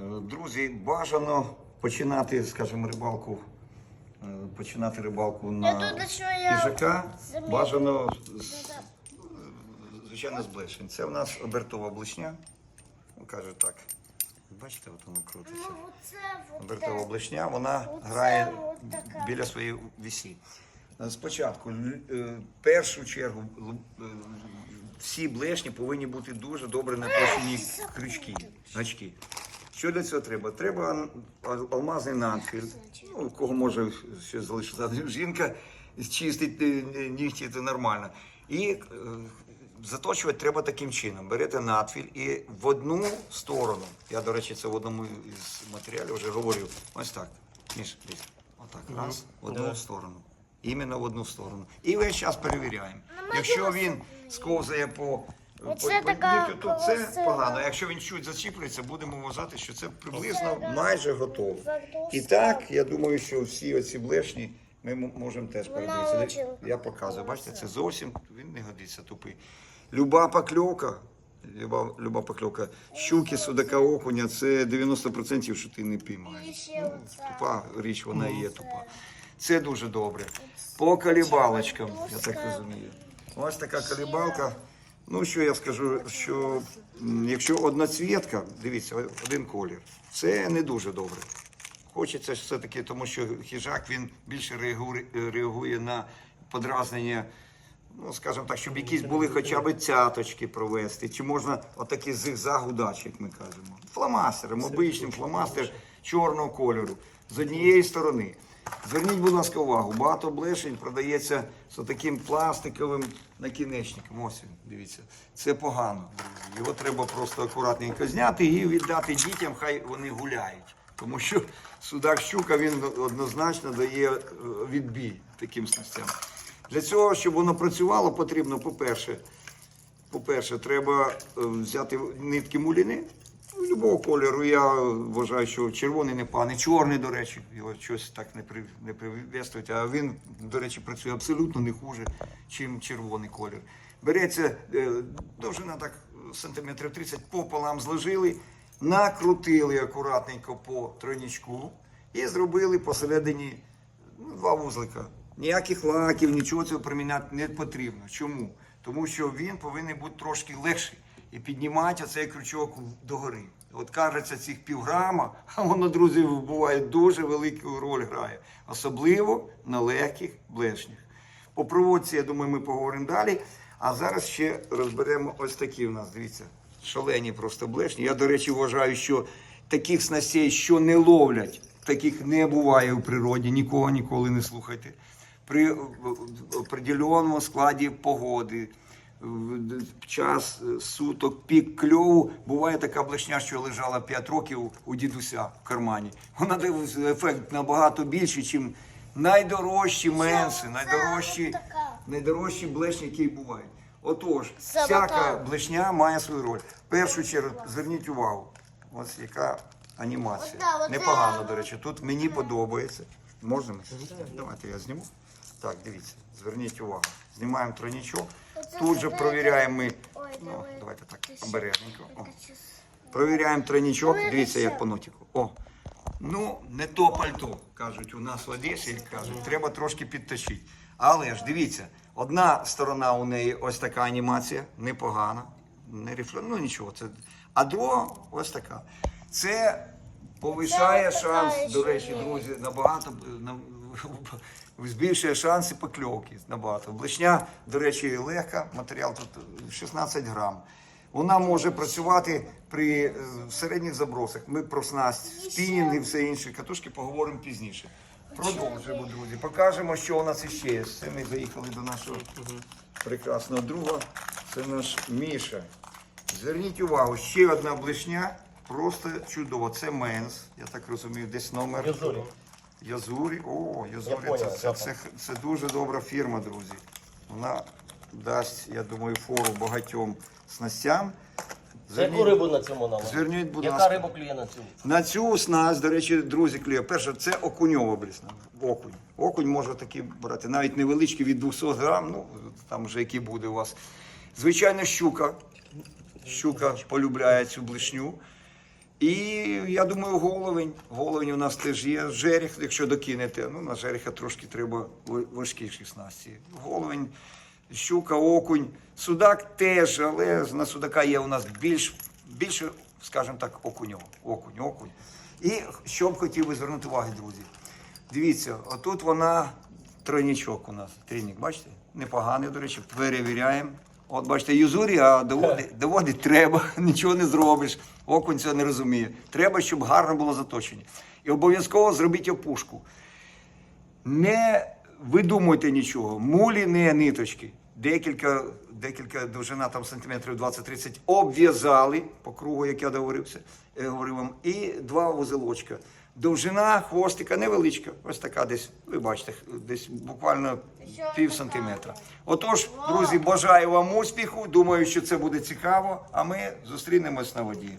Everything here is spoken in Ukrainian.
Е, Друзі, бажано починати, скажімо, рибалку. е, Починати рибалку на замітив. Бажано з- звичайно з блешень. Це в нас обертова блешня. Каже так. Бачите, от воно крутиться. Ну, Обертова блешня, вона грає біля своєї вісі. Е, Спочатку, е, в першу чергу, е, всі блешні повинні бути дуже добре наточені крючки, гачки. Що для цього треба? Треба алмазний надфіль. Ну, кого може ще залишиться жінка, чистить е, нігті, це нормально. І е, заточувати треба таким чином. Берете надфіль і в одну сторону. Я, до речі, це в одному із матеріалів вже говорив. Ось так. Міш, дивись. Отак. Раз, в одну Да. сторону. Іменно в одну сторону. І весь час перевіряємо. Ну, Якщо він сковзає по, Оце така то це погано. Якщо він чуть зачіплюється, будемо вважати, що це приблизно Це, да. майже готово. І так, я думаю, що всі оці блешні ми можемо теж передивитися. Я показую, бачите, це зовсім він не годиться тупий. Люба покльовка, люба, люба покльовка, щуки, судака, окуня, це 90% що ти не піймаєш. оце. Тупа річ, вона і є тупа. Це дуже добре. По калібалочкам, я так розумію. Ось така калібалка. Ну, що я скажу, що якщо одноцвітка, дивіться, один колір, це не дуже добре. Хочеться все-таки, тому що хижак він більше реагує, реагує на подразнення, ну, скажімо так, щоб якісь були хоча б цяточки провести, чи можна отакий зигзаг удач, як ми кажемо. Фломастером, обичним фломастер чорного кольору з однієї сторони. Зверніть, будь ласка, увагу, багато блешень продається з таким пластиковим накінечником. Ось він, дивіться. Це погано. Його треба просто акуратненько зняти і віддати дітям, хай вони гуляють. Тому що судак щука він однозначно дає е, відбій таким снастям. Для цього, щоб воно працювало, потрібно, по-перше, по-перше, треба е, взяти нитки муліни любого кольору. Я вважаю, що червоний не пане, чорний, до речі, його щось так не при не привістують, а він, до речі, працює абсолютно не хуже, чим червоний колір. Береться е, довжина так сантиметрів 30 пополам зложили, накрутили акуратненько по тройничку і зробили посередині ну, два вузлика. Ніяких лаків, нічого цього приміняти не потрібно. Чому? Тому що він повинен бути трошки легший і піднімати цей крючок догори. От кажеться, цих півграма, а воно, друзі, буває дуже велику роль грає, особливо на легких блешнях. По проводці, я думаю, ми поговоримо далі. А зараз ще розберемо ось такі у нас, дивіться, шалені просто блешні. Я, до речі, вважаю, що таких снастей, що не ловлять, таких не буває у природі, нікого ніколи не слухайте. При определеному складі погоди, в час е, суток, пік кльову, буває така блешня, що лежала 5 років у дідуся в кармані. Вона дає ефект набагато більший, ніж найдорожчі менси, найдорожчі, найдорожчі блешні, які бувають. Отож, всяка блешня має свою роль. В першу чергу, зверніть увагу, ось яка анімація. Непогано, до речі, тут мені подобається. Можна? ми? Давайте я зніму. Так, дивіться, зверніть увагу. Знімаємо тройничок. Тут же провіряємо ми. Ну, давайте так, обережненько. О. Провіряємо тройничок. Дивіться, як по нотіку. О. Ну, не то пальто, кажуть у нас в Одесі, кажуть, треба трошки підточити. Але ж дивіться, одна сторона у неї ось така анімація, непогана, не рифле, ну нічого. Це... А друга ось така. Це повишає Це шанс, до речі, друзі, набагато на- збільшує шанси покльовки набагато. Блешня, до речі, легка, матеріал тут 16 грам. Вона може працювати при е, середніх забросах. Ми про снасть, спінінг і все інше. Катушки поговоримо пізніше. Продовжуємо, друзі. Покажемо, що у нас іще є. Це ми заїхали до нашого прекрасного друга. Це наш Міша. Зверніть увагу, ще одна блешня. Просто чудово. Це Менс, я так розумію, десь номер. Язурі. О, Язурі. Це, це, це, це дуже добра фірма, друзі. Вона дасть, я думаю, фору багатьом снастям. За яку рибу на цьому наловили? Зверніть, будь Яка ласка. риба клює на цю? На цю снасть, до речі, друзі, клює. Перше, це окуньова блісна. Окунь. Окунь може такий брати, навіть невеличкий від 200 грам, ну там вже який буде у вас. Звичайно, щука. Щука полюбляє цю блишню. І я думаю, головень. Головень у нас теж є. Жеріх, якщо докинете. Ну, на жереха трошки треба ва- важкіші снасті. Головень, щука, окунь. Судак теж, але на судака є у нас більш, більше, скажімо так, окуньов. Окунь, окунь. І що б хотів би звернути увагу, друзі. Дивіться, отут вона тройнічок у нас. Трійник, бачите? Непоганий, до речі, перевіряємо. От бачите, юзурі, а доводить, доводить треба, нічого не зробиш. Окунь цього не розуміє. Треба, щоб гарно було заточення. І обов'язково зробіть опушку. Не видумуйте нічого, мулі не ниточки. Декілька, декілька довжина там сантиметрів 20-30 обв'язали по кругу, як я договорився, е, говорив вам, і два вузелочка. Довжина хвостика невеличка, ось така десь, ви бачите, десь буквально пів сантиметра. Отож, друзі, бажаю вам успіху. Думаю, що це буде цікаво. А ми зустрінемось на воді.